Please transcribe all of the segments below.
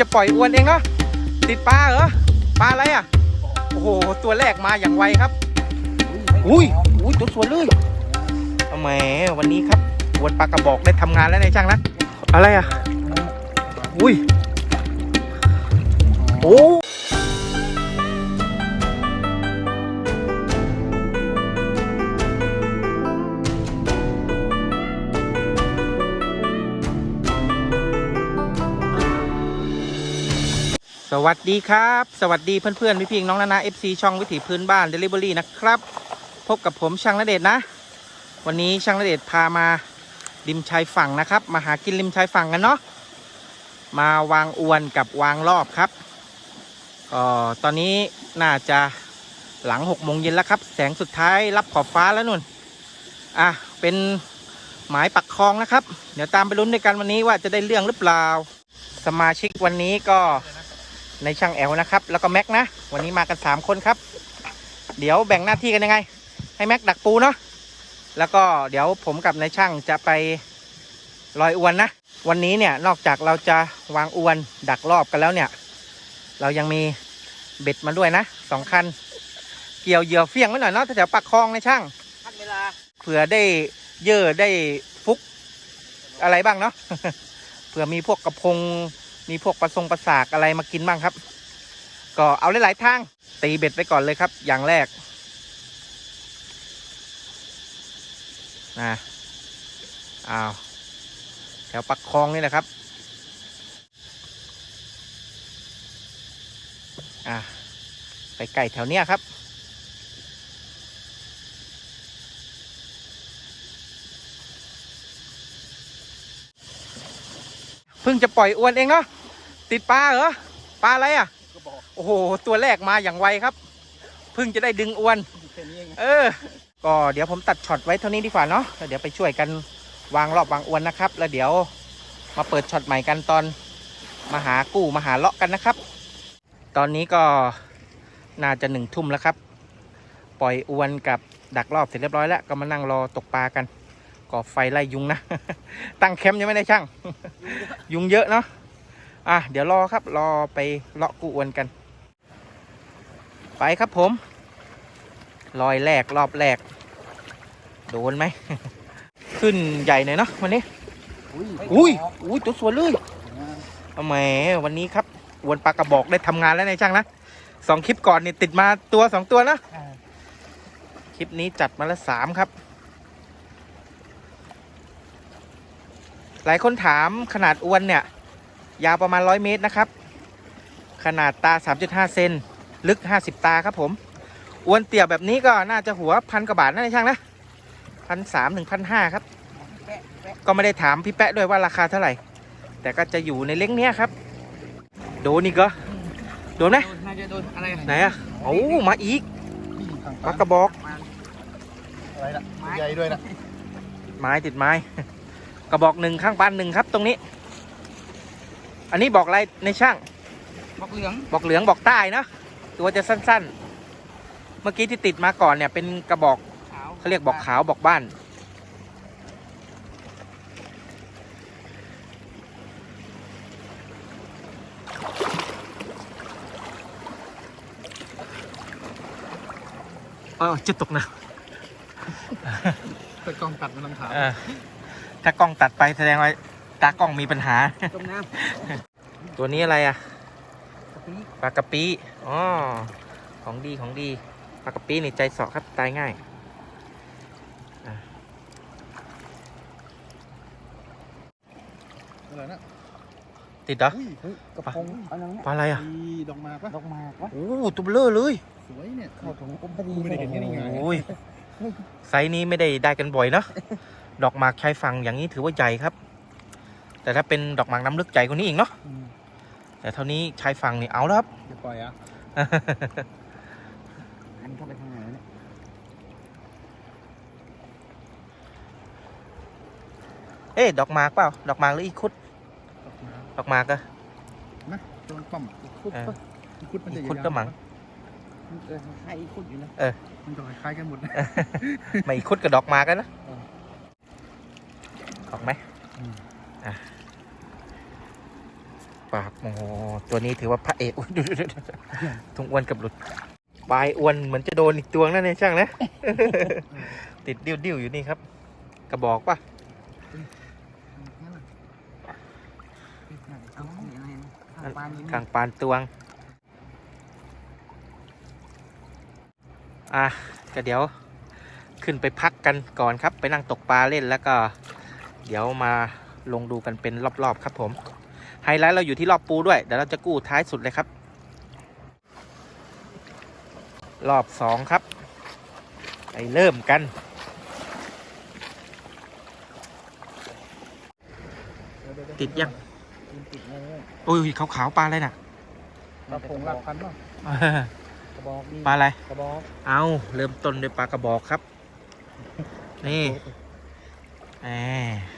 จะปล่อยอวนเองเหรอติดปลาเหรอปลาอะไรอะ โอ้โห ตัวแรกมาอย่างไวครับ อุ้ยอุ้ยตัวสวยเลยทำไมวันนี้ครับอวนปลากระบอกได้ทำงานแล้วนายช่างนะอะไรอะ อุ้ย โอ้ วัสดีครับ สวัสดีเพื่อนๆพี่พิงน้องนานาเอฟซีช่องวิถีพื้นบ้านเดลิเวอรี่นะครับ พบกับผมช่างนเดชน์นะ วันนี้ช่างนเดชพามาริมชายฝั่งนะครับ มาหากินริมชายฝั่งกันเนาะมาวางอวนกับวางรอบครับก็ตอนนี้น่าจะหลังหกโมงเย็นแล้วครับ แสงสุดท้ายรับขอบฟ้าแล้วนุ่นอะเป็นหมายปักคลองนะครับ เดี๋ยวตามไปลุ้นด้วยกันวันนี้ว่าจะได้เรื่องหรือเปล่า สมาชิกวันนี้ก็ ในช่างแอลนะครับ แล้วก็แม็กนะ วันนี้มากัน 3 คนครับ เดี๋ยวแบ่งหน้าที่กันยังไง ให้แม็กดักปูเนาะแล้วก็เดี๋ยวผมกับนายช่างจะไปลอยอวนนะ วันนี้เนี่ยนอกจากเราจะวางอวนดักรอบกันแล้วเนี่ย เรายังมีเบ็ดมาด้วยนะสองคัน เกี่ยวเหยื่อเฟี้ยงไว้หน่อยเนาะแถวๆปักคลองในช่างทันเวลาเผื่อได้เยื่อได้ฟุกอะไรบ้างเนาะเผื่อมีพวกกระพง มีพวกปลาทรงปลาสากอะไรมากินบ้างครับ ก็เอาหลายๆทางตีเบ็ดไปก่อนเลยครับ อย่างแรกนะอ้าวแถวปักคลองนี่แหละครับอะไปไก่แถวเนี้ยครับเพิ่งจะปล่อยอวนเองเนาะ ติดปลาเหรอปลาอะไรอะก็บอกโอ้โหตัวแรกมาอย่างไวครับเพิ่งจะได้ดึงอวนแค่นี้เองเออ ก็เดี๋ยวผมตัดช็อตไว้เท่านี้ดีกว่าเนาะแล้วเดี๋ยวไปช่วยกันวางรอบวางอวนนะครับ แล้วเดี๋ยวมาเปิดช็อตใหม่กันตอนมาหากู้มาหาเลาะกันนะครับ ตอนนี้ก็น่าจะหนึ่งทุ่มแล้วครับ ปล่อยอวนกับดักรอบเสร็จเรียบร้อยแล้วก็มานั่งรอตกปลากันก่อไฟไล่ยุงนะ ตั้งแคมป์ยังไม่ได้ช่าง ยุงเยอะเนาะ อะเดี๋ยวรอครับรอไปเลาะกู้อวนกัน ไปครับผม รอยแรกรอบแรก โดนไหม ขึ้นใหญ่หน่อยเนาะวันนี้ อุ้ยอุ้ยตัวสวยเลยทำไมวันนี้ครับอวนปลากระบอกได้ทำงานแล้วนายช่างนะสองคลิปก่อนนี่ติดมาตัวสองตัวนะคลิปนี้จัดมาละสามครับ หลายคนถามขนาดอวนเนี่ย ยาวประมาณ 100 เมตรนะครับ ขนาดตา 3.5 เซนลึก 50 ตาครับผมอวนเตี่ยแบบนี้ก็น่าจะหัวพันกว่าบาทนะในช่างนะพันสามถึงพันห้าครับแปะแปะก็ไม่ได้ถามพี่แปะด้วยว่าราคาเท่าไหร่ แต่ก็จะอยู่ในเล้งเนี้ยครับ โดนอีกเหรอโดนไหมโดนน่าจะโดนอะไรไหนอะโอ้มาอีกปลากระบอกอะไรล่ะใหญ่ด้วยนะไม้ติดไม้ กระบอกหนึ่งข้างบ้านหนึ่งครับตรงนี้ อันนี้บอกอะไรในช่าง บอกเหลือง บอกเหลืองบอกใต้เนอะตัวจะสั้น ๆ เมื่อกี้ที่ติดมาก่อนเนี่ยเป็นกระบอกขาวเขาเรียกบอกขาวบอกบ้านเออจะตกนะแต่กล้องตัดมันลำถามเออถ้ากล้องตัดไปแสดงว่า ตากล้องมีปัญหา จมน้ตัวนี้อะไรอะำกะปิปลากระปีอ๋อของดีของดีปลากระปีนี่ใจเสาะครับตายง่ายอะอะไรนะติดเหรอ อุ้ยเฮ้ยกระพงอันนั้นปลาอะไรอะมีดอกหมากปะดอกหมากวะโอ้ตัวเบลอเลยสวยเนี่ย เข้าถุงผมพอดีกูไม่ได้เห็นที่นี่ไงโอ้ยไซส์นี้ไม่ได้ได้กันบ่อยเนาะดอกหมากชายฝั่งอย่างนี้ถือว่าใหญ่ครับ แต่ถ้าเป็นดอกหมากน้ำลึกใหญ่กว่านี้อีกเนาะอืมแต่เท่านี้ชายฝั่งนี่เอาแล้วครับจะปล่อยอะอันเข้าไปทางไหนเนี่ยเอ๊ะดอกหมากเปล่าดอกหมากหรืออีคุด ดอกหมากดอกหมากอะนะโดนป้อมคุดเออปะอีคุดมันจะอีคุดก็มั้งเออใครอีคุดอยู่นะมันจะคล้ายๆกันหมดนะไม่อีคุดกับดอกหมากกันนะเออออกไหมอืมอะ ปากโอ้โหตัวนี้ถือว่าพระเอกดูดูดูดูถุงอ้วนกับหลุดปลายอ้วนเหมือนจะโดนอีกตัวนั่นเองช่างนะ ติดดิ้วดิ้วๆอยู่นี่ครับ กระบอกปะกลางปานตวง อะก็เดี๋ยวขึ้นไปพักกันก่อนครับ ไปนั่งตกปลาเล่นแล้วก็ เดี๋ยวมา ลงดูกันเป็นรอบๆครับผมไฮไลท์เราอยู่ที่รอบปูด้วยเดี๋ยวเราจะกู้ท้ายสุดเลยครับ รอบสองครับ ไปเริ่มกัน ติดยังติดเลยโอ้ยขาวๆปลาอะไรน่ะปลาพงลากพันป่ะกระบอกนี่ปลาอะไรกระบอกเอาเริ่มต้นด้วยปลากระบอกครับ นี่แหมเ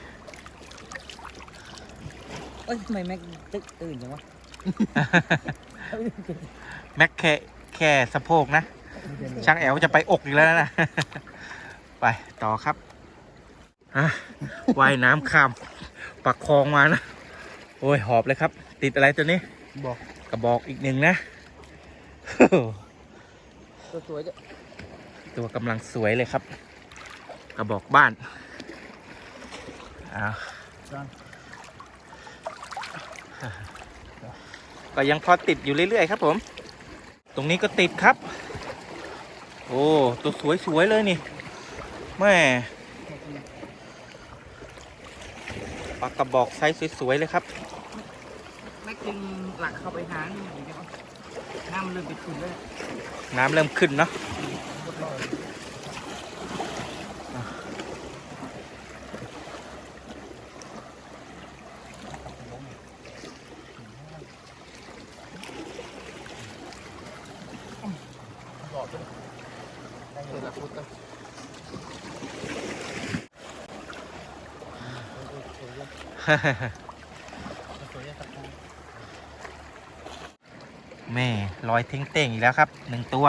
อ้ยทำไมแม็กตึกตื่นจังวะ แม็กแค่แค่สะโพกนะ ช่างแอลจะไปอกอีกแล้วนะ ไปต่อครับอะว่ายน้ำข้ามปักคลองมานะ โอ้ยหอบเลยครับ ติดอะไรตัวนี้ บอกกระบอกอีกหนึ่งนะ ตัวสวยจ้ะตัวกำลังสวยเลยครับ กระบอกบ้านอ้าว ก็ยังพอติดอยู่เรื่อย ๆ ครับผม ตรงนี้ก็ติดครับ โอ้ตัวสวย ๆ เลยนี่แม่ปลากระบอกไซส์สวย ๆ เลยครับแม็กดึงหลักเข้าไปหานี่อย่างเดียวน้ำมันเริ่มไปขุ่นเลยน้ำเริ่มขึ้นเนาะ ได้เลยละพุทธแม่ลอยเท้งเต่งอีกแล้วครับหนึ่งตัว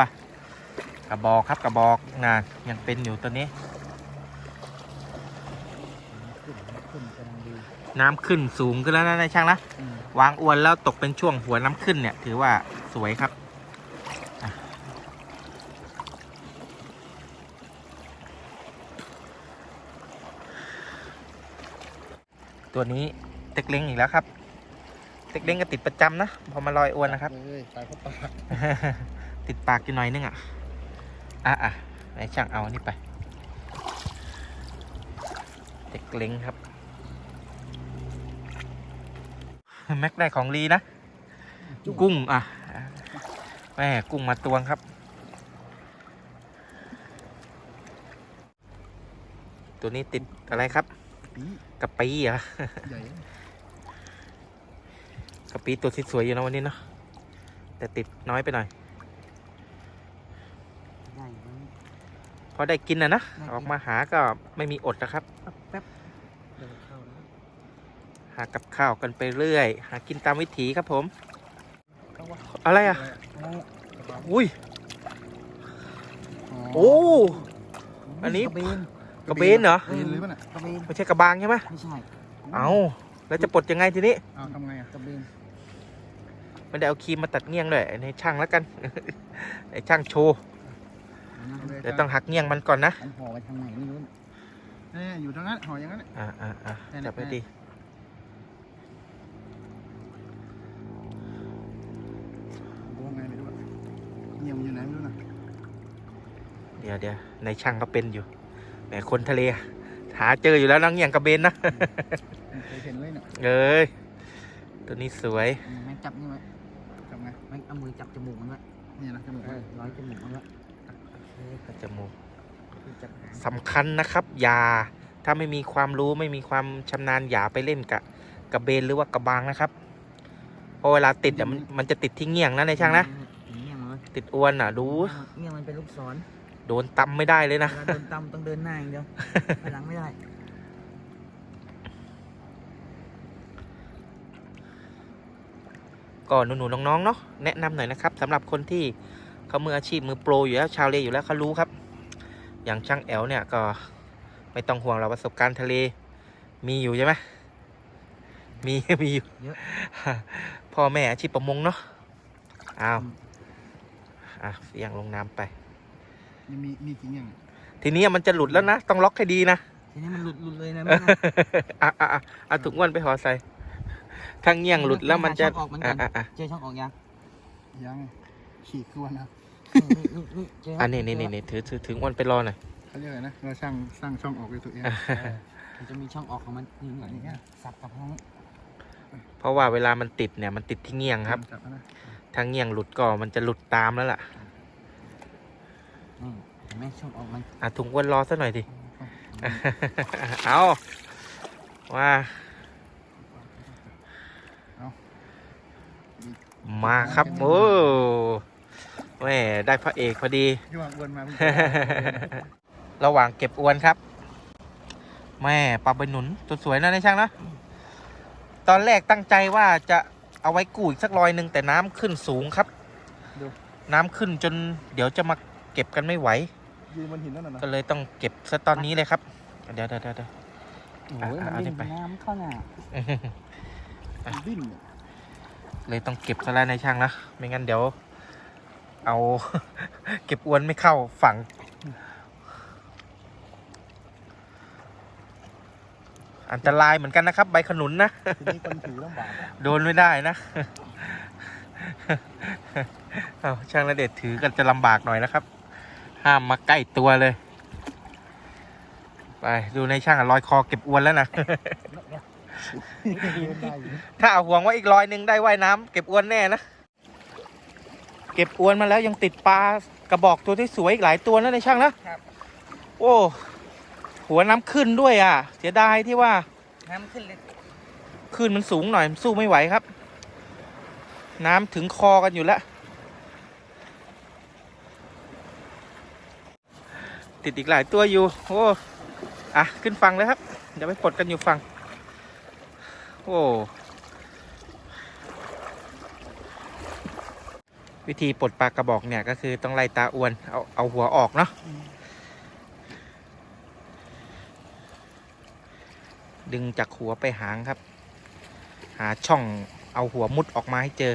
กระบอกครับกระบอกนะยังเป็นอยู่ตัวนี้ขึ้นขึ้นกำลังดีน้ำขึ้นสูงขึ้นแล้วนะนายช่างนะอืมวางอวนแล้วตกเป็นช่วงหัวน้ำขึ้นเนี่ย ถือว่าสวยครับ ตัวนี้เต็กเล้งอีกแล้วครับ เต็กเล้งก็ติดประจำนะพอมาลอยอวนนะครับเลยตายเพราะปากติดปากอยู่หน่อยนึงอะอะอะไหนช่างเอาอันนี้ไปเด็กเล้งครับแม็กได้ของลีนะ กุ้งอะแม่กุ้งมาตวงครับตัวนี้ติดอะไรครับ ปีกะปีเหรอใหญ่กะปีตัวสวยๆอยู่นะวันนี้เนาะแต่ติดน้อยไปหน่อยได้มันพอได้กินนะนะได้กินออกมาหาก็ไม่มีอดนะครับแป๊บเดี๋ยวเข้าแล้วหากับข้าวกันไปเรื่อย หากินตามวิถีครับผมเข้าวะอะไรอะเอากระเป๋าอุ้ย โอ้ อันนี้ กระเบนกระเบนเหรอกระเบนเลยป่ะน่ะกระเบนไม่ใช่กระบางใช่ไหมไม่ใช่เอาแล้วจะปลดยังไงทีนี้ เอาทำไงอะกระเบนไม่ได้เอาครีมมาตัดเงี้ยงด้วยในช่างแล้วกัน ไอ้ช่างโชว์ เดี๋ยวต้องหักเงี้ยงมันก่อนนะอันห่อไปทางไหนไม่รู้เนี่ยอยู่ตรงนั้นห่ออย่างนั้นน่ะอ่าอ่าอ่าได้นะจับไปดีดูไงไม่รู้อะเงียบมันอยู่ไหนไม่รู้น่ะเดี๋ยวเดี๋ยวในช่างก็เป็นอยู่ แหมคนทะเล หาเจออยู่แล้วนังเงี้ยงกระเบนนะไม่เคยเห็นเลยน่ะเอ้ยตัวนี้สวยแม็กจับนี่ไว้ทำไงแม็กเอามือจับจมูกมันไว้เนี่ยนะจมูกเออร้อยจมูกมันไว้จมูกคือจับหางสำคัญนะครับอย่าถ้าไม่มีความรู้ไม่มีความชำนาญอย่าไปเล่นกับกระเบนหรือว่ากระบางนะครับเพราะเวลาติดอะมันมันจะติดที่เงี้ยงนะในช่างนะอย่างเงี้ยมันติดอวนอะ ดู เงี้ยมันเป็นลูกศร โดนตำไม่ได้เลยเวนะลาเดินตามต้องเดินหน้าอย่างเดียวไปหลังไม่ได้ ก็หนูๆน้องๆเนาะแนะนำหน่อยนะครับสำหรับคนที่เขามืออาชีพมือโปรอยู่แล้วชาวเลอยู่แล้วเขารู้ครับ อย่างช่างแอลเนี่ยก็ไม่ต้องห่วงเราประสบการณ์ทะเลมีอยู่ใช่ไหมมีมีอยู่เยอะพ่อแม่อาชีพประมงเนาะอ้าวอะเสียงลงน้ำไป นี่มีมีกี่อย่างทีนี้มันจะหลุดแล้วนะ ต้องล็อกให้ดีนะ ทีนี้มันหลุดหลุดเลยนะแม่นะอะอะอะเอาถุงอ้วนไปห่อใส่ถ้าเงี้ยงหลุดแล้วมันจะหาช่องออกเหมือนกัอะนอะอะเจอช่องออกยังยังขี่คือวันนะนี่นี่นี่เจออันนี้นี่นี่นี่ถือถือถึงอ้วนไปรอหน่อย เขาเรียกอะไรนะเราสร้างสร้างช่องออกด้วยตัวเอง มันจะมีช่องออกของมันนี่นี่นี่สับกับห้องเพราะว่าเวลามันติดเนี่ยมันติดที่เงี้ยงครับ จับนะถ้าเงี้ยงหลุดก็มันจะหลุดตามแล้วล่ะนี่ เห็นไหมช่องออกมันอะถุงอ้วนรอสักหน่อยดิ เอาว่ามาครับโอ้แม่ได้พระเอกพอดีที่ว่าอ้วนมาเพิ่งระหว่างเก็บอวนครับ แม่ปลาใบหนุนตัวสวยนะในช่างนะตอนแรกตั้งใจว่าจะเอาไว้กู้อีกสักรอยหนึ่งแต่น้ำขึ้นสูงครับดูน้ำขึ้นจนเดี๋ยวจะมา เก็บกันไม่ไหว ยืนบนหินนั่นน่ะนะก็เลยต้องเก็บซะตอนนี้เลยครับ เดี๋ยวเดี๋ยวเดี๋ยวเดี๋ยว โอ้ยอะมันเอาดิดิ้นไป น้ำเข้าหน้ามันดิ้นเนี่ยเลยต้องเก็บซะแล้วในช่างนะไม่งั้นเดี๋ยว เอา เก็บอวนไม่เข้าฝั่งอันตรายเหมือนกันนะครับ ใบขนุนนะ ทีนี้คนถือลำบากอะโดนไม่ได้นะ เอาช่างระเด็ดถือกันจะลำบากหน่อยนะครับ ห้ามมาใกล้ตัวเลย ไป ดูในช่างอะลอยคอเก็บอวนแล้วนะ ถ้าเอาห่วงว่าอีกรอยหนึ่งได้ว่ายน้ำเก็บอวนแน่นะ เก็บอวนมาแล้วยังติดปลากระบอกตัวที่สวยอีกหลายตัวนะในช่างนะโอ้หัวน้ำขึ้นด้วยอะ เสียดายที่ว่า น้ำขึ้นเลยคลื่นมันสูงหน่อยสู้ไม่ไหวครับ น้ำถึงคอกันอยู่แล้ว ติดอีกหลายตัวอยู่ โอ้ อะ ขึ้นฝั่งเลยครับ เดี๋ยวไปปลดกันอยู่ฝั่ง โอ้ วิธีปลดปลากระบอกเนี่ยก็คือต้องไล่ตาอวน เอาเอาหัวออกเนาะ ดึงจากหัวไปหางครับ หาช่องเอาหัวมุดออกมาให้เจอ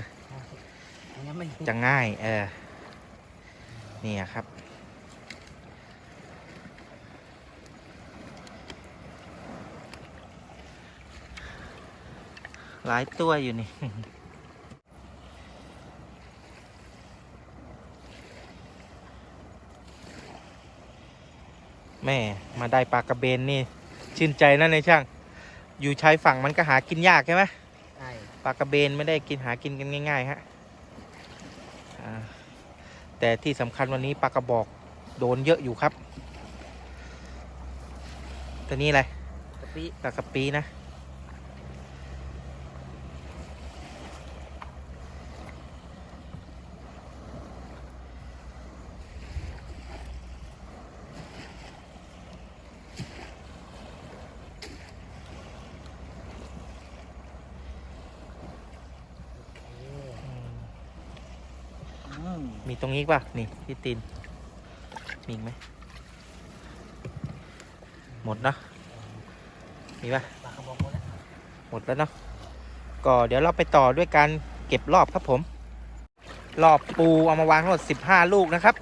อันนี้ไม่จะง่าย เออ เนี่ยครับ หลายตัวอยู่นี่ แม่มาได้ปลากระเบนนี่ ชื่นใจนะในช่าง อยู่ชายฝั่งมันก็หากินยากใช่ไหมใช่ปลากระเบนไม่ได้กินหากินกันง่าย ๆ ฮะอ่าแต่ที่สำคัญวันนี้ปลากระบอกโดนเยอะอยู่ครับ ตัวนี้อะไรกะปิปลากระปีนะ งนี้ป่ะ นี่ที่ตีน มีอีกไหม หมดเนอะมีป่ะปลากระบอกหมดแล้วหมดแล้วเนาะก็เดี๋ยวเราไปต่อด้วยการเก็บรอบครับผม รอบปูเอามาวางทั้งหมดสิบห้าลูกนะครับ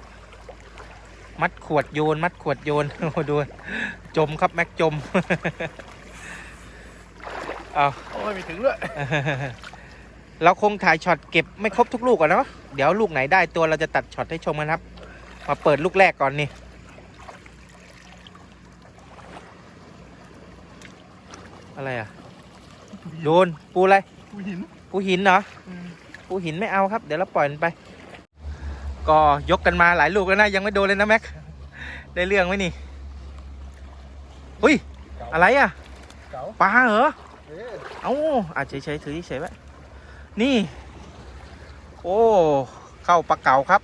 มัดขวดโยน มัดขวดโยนโอ้โหดูจมครับแม็กจม เอาโอ้ยไม่ถึงด้วย เราคงถ่ายช็อตเก็บไม่ครบทุกลูกอะเนาะเดี๋ยวลูกไหนได้ตัวเราจะตัดช็อตให้ชมกันครับ มาเปิดลูกแรกก่อนนี่อะไรอะโดนปูอะไรผู้หินปูหินเหรออืมปูหินไม่เอาครับ เดี๋ยวเราปล่อยมันไป ก็ยกกันมาหลายลูกแล้วนะยังไม่โดนเลยนะแม็กได้เรื่องไหมนี่อุ้ยอะไรอะเก๋าปลาเหรอเอ๊ะเอ้าอะเฉยๆถือเฉยๆไว้ นี่ โอ้ เข้าปลาเก๋าครับ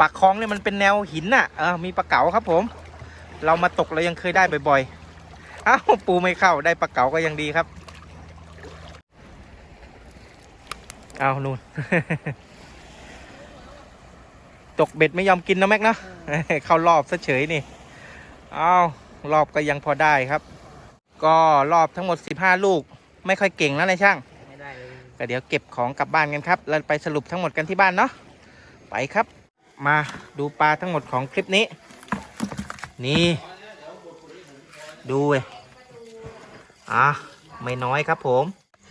ปากคลองเนี่ยมันเป็นแนวหินน่ะเออมีปลาเก๋าครับผม เรามาตกเรายังเคยได้บ่อยๆอ้าวปูไม่เข้าได้ปลาเก๋าก็ยังดีครับเอานู่นตกเบ็ดไม่ยอมกินนะแม็กเนะเข้ารอบซะเฉยนี่เอารอบก็ยังพอได้ครับ ก็รอบทั้งหมด 15 ลูก ไม่ค่อยเก่งแล้วนายช่าง ก็เดี๋ยวเก็บของกลับบ้านกันครับแล้วไปสรุปทั้งหมดกันที่บ้านเนาะไปครับ มาดูปลาทั้งหมดของคลิปนี้ นี่ ดูเว้ยอะไม่น้อยครับผม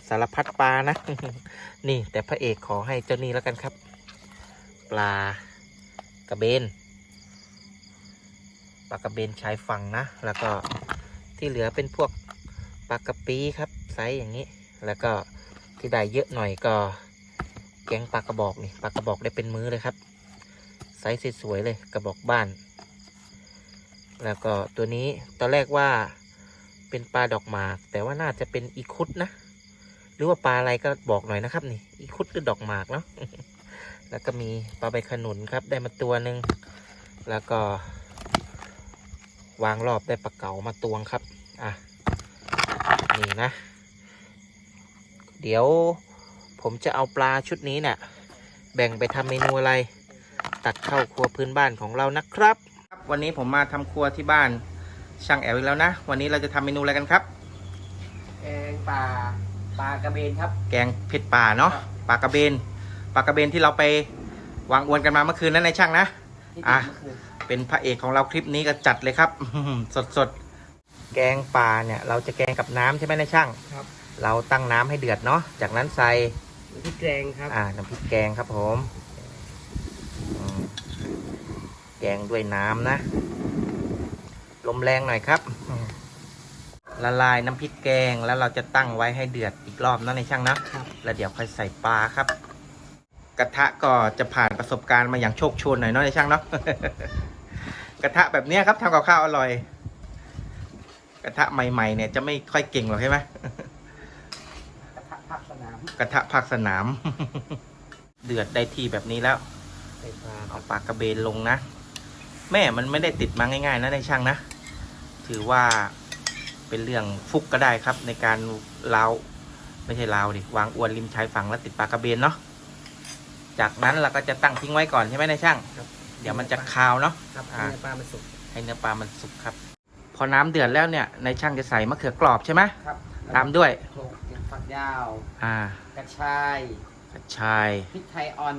สารพัดปลานะ นี่แต่พระเอกขอให้เจ้านี่แล้วกันครับ ปลากระเบน ปลากระเบนชายฝั่งนะ แล้วก็ที่เหลือเป็นพวกปลากระปีครับไซส์อย่างนี้ แล้วก็ ที่ได้เยอะหน่อยก็แกงปลากระบอกนี่ปลากระบอกได้เป็นมื้อเลยครับไซส์สวยๆเลยกระบอกบ้าน แล้วก็ตัวนี้ตอนแรกว่าเป็นปลาดอกหมาก แต่ว่าน่าจะเป็นอีคุดนะ หรือว่าปลาอะไรก็บอกหน่อยนะครับนี่อีคุดหรือดอกหมากเนาะแล้วก็มีปลาใบขนุนครับได้มาตัวหนึ่งแล้วก็ วางรอบได้ปลาเก๋ามาตวงครับ อะ นี่นะ เดี๋ยวผมจะเอาปลาชุดนี้เนี่ยแบ่งไปทำเมนูอะไร ตัดเข้าครัวพื้นบ้านของเรานะครับ วันนี้ผมมาทำครัวที่บ้านช่างแอลอีกแล้วนะ วันนี้เราจะทำเมนูอะไรกันครับ แกงป่าปลากระเบนครับ แกงเผ็ดป่าเนาะปลากระเบนปลากระเบนที่เราไปวางอวนกันมาเมื่อคืนนั้นในช่างนะที่อะติดเมื่อคืนเป็นพระเอกของเราคลิปนี้ก็จัดเลยครับสดสดๆแกงป่าเนี่ย เราจะแกงกับน้ำใช่ไหมนายช่างครับ เราตั้งน้ำให้เดือดเนาะ จากนั้นใส่พริกแกงครับ อ่า น้ำพริกแกงครับผมอืมแกงด้วยน้ำนะ ลมแรงหน่อยครับอืมละลายน้ำพริกแกงแล้วเราจะตั้งไว้ให้เดือดอีกรอบนะในช่างนะครับแล้วเดี๋ยวค่อยใส่ปลาครับ กระทะก็จะผ่านประสบการณ์มาอย่างโชคโชนหน่อยเนาะในช่างเนาะ กระทะแบบเนี้ยครับทำกับข้าวอร่อย กระทะใหม่ๆเนี่ยจะไม่ค่อยเก่งหรอกใช่ไหมกระทะผั กสนามกระทะภาคสนาม เดือดได้ที่แบบนี้แล้ว ใส่ปลาคเอารับปลากระเบนลงนะ แม่มันไม่ได้ติดมาง่ายๆนะในช่างนะ ถือว่าเป็นเรื่องฟุกก็ได้ครับ ในการลาวไม่ใช่ลาวดิวางอวนริมชายฝั่งแล้วติดปลากระเบนเนาะจากนั้นเราก็จะตั้งทิ้งไว้ก่อนใช่ไหมในช่าง เดี๋ยวมันจะคาวเนาะ ครับอ่า ให้ปลามันสุก ให้เนื้อปลามันสุกครับ พอน้ำเดือดแล้วเนี่ยในช่างจะใส่มะเขือกรอบใช่ไหมครับตามด้วยโขลก ฝักยาว อ่ากระชายกระชาย พริกไทยอ่อน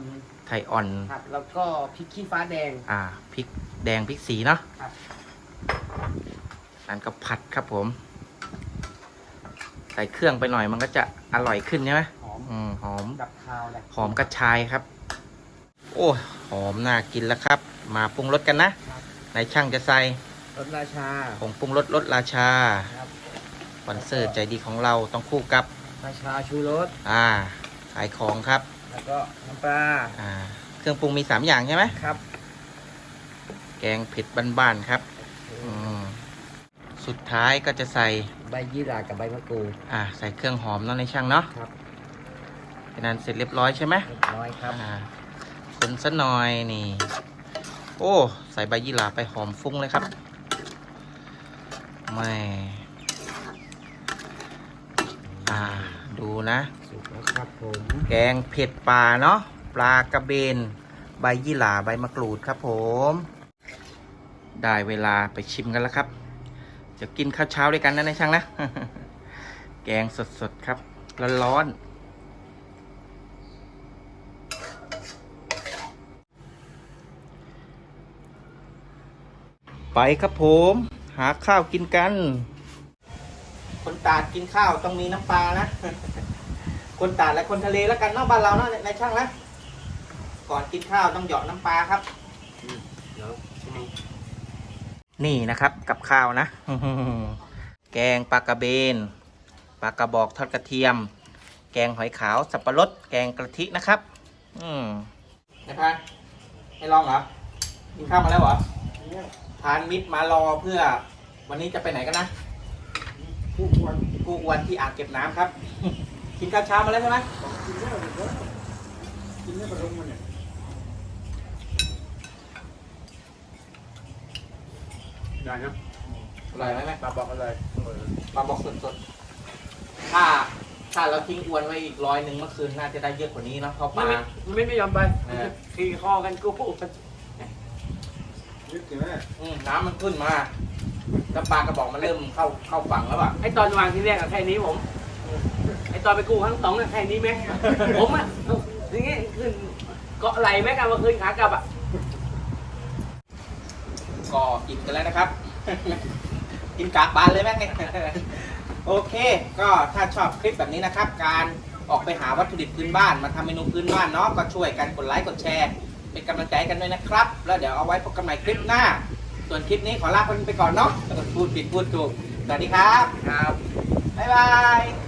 ไทยอ่อน ครับ แล้วก็พริกขี้ฟ้าแดง อ่าพริกแดงพริกสีเนาะครับ นั่นก็ผัดครับผม ใส่เครื่องไปหน่อยมันก็จะอร่อยขึ้นใช่ไหมหอมอืมหอม ดับคาวเลยหอมกระชายครับ โอ้ยหอมน่ากินแล้วครับ มาปรุงรสกันนะในช่างจะใส่รสราชาผงปรุงรสรสราชาครับ สปอนเซอร์ใจดีของเราต้องคู่กับ ราชาชูรสอ่า ขายของครับ แล้วก็น้ำปลาอ่า เครื่องปรุงมีสามอย่างใช่ไหมครับ แกงเผ็ดบ้านๆครับ อืมสุดท้ายก็จะใส่ใบยี่หร่ากับใบมะกรูดอ่า ใส่เครื่องหอมเนาะในช่างเนาะครับเป็นนั้นเสร็จเรียบร้อยใช่ไหมเล็กน้อยครับอ่าคนสัหน่อยนี่ โอ้ ใส่ใบยี่หร่าไปหอมฟุ้งเลยครับไม่ อ่า ดูนะ สุกแล้วครับผม แกงเผ็ดปลาเนาะ ปลากระเบน ใบยี่หร่าใบมะกรูดครับผม ได้เวลาไปชิมกันแล้วครับ จะกินข้าวเช้าด้วยกันนะนายช่างนะ แกงสดๆครับ ร้อนๆไปครับผม หาข้าวกินกัน คนตาดกินข้าวต้องมีน้ำปลานะ คนตาดและคนทะเลแล้วกันเนอกบ้านเราเนาะในช่างนะก่อนกินข้าวต้องหยอดน้ำปลาครับเดี๋ยวนี่นะครับกับข้าวนะ แกงปลากระเบน ปลากระบอกทอดกระเทียม แกงหอยขาวสับปะรด แกงกะทินะครับ อืมนะครับให้ลองเหรอกินข้าวมาแล้วเหรอทานมิตรมารอเพื่อวันนี้จะไปไหนกันนะ ผู้วรกู้อวนที่อ่างเก็บน้ำครับ กินข้าวเช้ามาแล้วใช่ไหมกินได้หรือเปล่ากินได้ปลาลงมันเนี่ยได้นะอร่อยไหมแม่ปลาบอกอะไรปลาบอกสดๆถ้าถ้าเราทิ้งอวนไว้อีกร้อยหนึ่งเมื่อคืนน่าจะได้เยอะกว่านี้นะเพราะปไม่ลาไม่ไม่ไม่ยอมไปเออ ขี่คอกันกู ยึดใช่ไหมอืมน้ำมันขึ้นมา แล้วปลากระบอกมันเริ่มเข้าเข้าฝั่งแล้วอะไอตอนวางที่แรกอะแค่นี้ผมอ้ตอนไปกู้ข้างสองน่ะแค่นี้ไหมผมอะเอาอย่างงี้ขึ้นเกาะไหลไหมกันเมื่อคืนขากลับอะก็อิ่มกันแล้วนะครับ กินกากบานเลยแม่งเนี่ยโอเค ก็ถ้าชอบคลิปแบบนี้นะครับ การออกไปหาวัตถุดิบพื้นบ้านมาทำเมนูพื้นบ้านเนาะก็ช่วยกันกดไลค์กดแชร์ เป็นกำลังใจกันด้วยนะครับ แล้วเดี๋ยวเอาไว้พบกันใหม่คลิปหน้า ส่วนคลิปนี้ขอลาคนไปก่อนเนาะพูดผิดพูดถูกสวัสดีครับ ครับ บ๊ายบาย